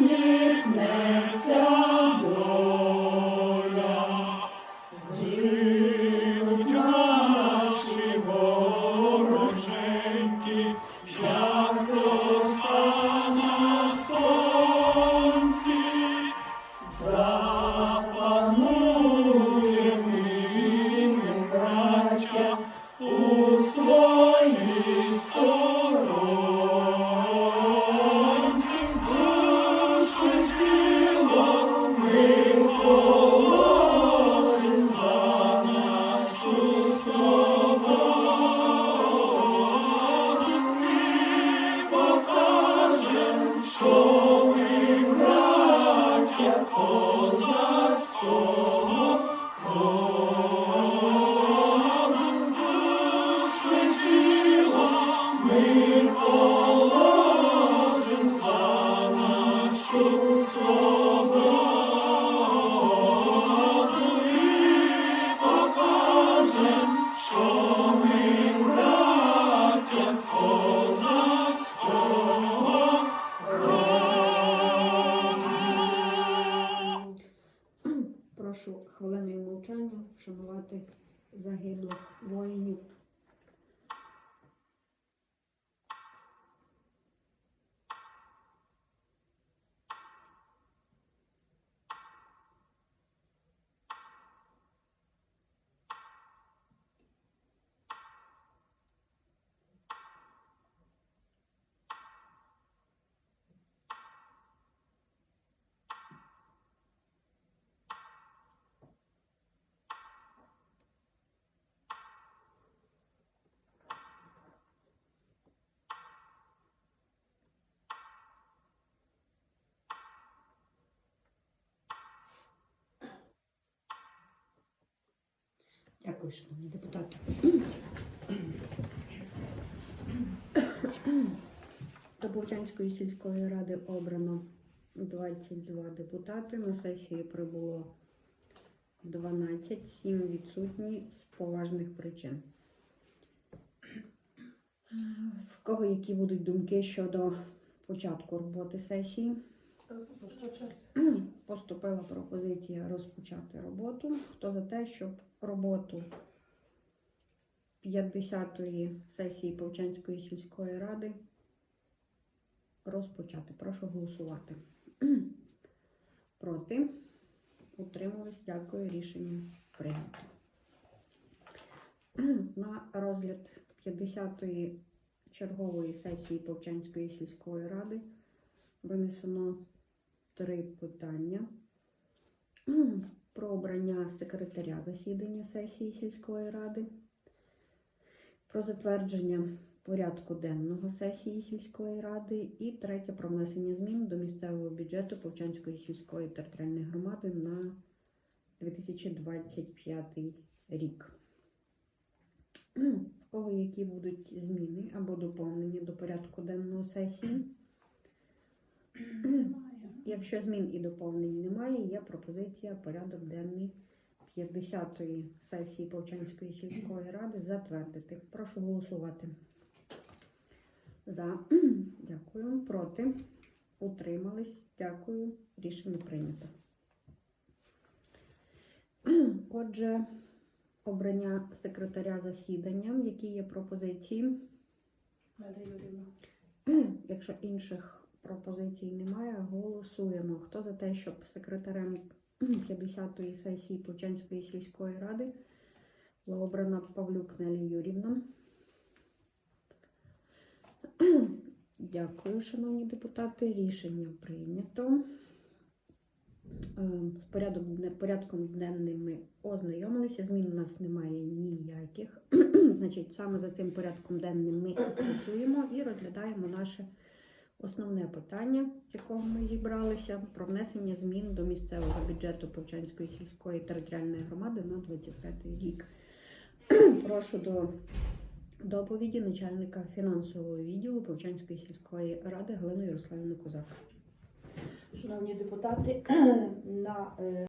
Me. Прошу хвилиною мовчання вшанувати загиблих воїнів. Дякую, шановні депутати. До Бовчанської сільської ради обрано 22 депутати. На сесії прибуло 12, 7 відсутні з поважних причин. В кого які будуть думки щодо початку роботи сесії? Поступила пропозиція розпочати роботу. Хто за те, щоб роботу 50-ї сесії Повчанської сільської ради розпочати? Прошу голосувати. Проти? Утримались. Дякую. Рішення прийнято. На розгляд 50-ї чергової сесії Повчанської сільської ради винесено три питання про обрання секретаря засідання сесії сільської ради, про затвердження порядку денного сесії сільської ради і третє про внесення змін до місцевого бюджету Повчанської сільської територіальної громади на 2025 рік. В кого які будуть зміни або доповнення до порядку денного сесії? Якщо змін і доповнень немає, є пропозиція порядок денний 50-ї сесії Повчанської сільської ради затвердити. Прошу голосувати. За. Дякую. Проти. Утримались. Дякую. Рішення прийнято. Отже, обрання секретаря засідання. Які є пропозиції? Якщо інших пропозицій немає, голосуємо. Хто за те, щоб секретарем 50-ї сесії Повчанської сільської ради була обрана Павлюк Нелі Юрівна? Дякую, шановні депутати. Рішення прийнято. Е, З порядком денним ми ознайомилися. Змін у нас немає ніяких. Значить, саме за цим порядком денним ми працюємо і розглядаємо наше основне питання, з якого ми зібралися, про внесення змін до місцевого бюджету Повчанської сільської територіальної громади на 25 рік. Прошу до доповіді начальника фінансового відділу Повчанської сільської ради Галину Ярославівну Козак. Шановні депутати, на е,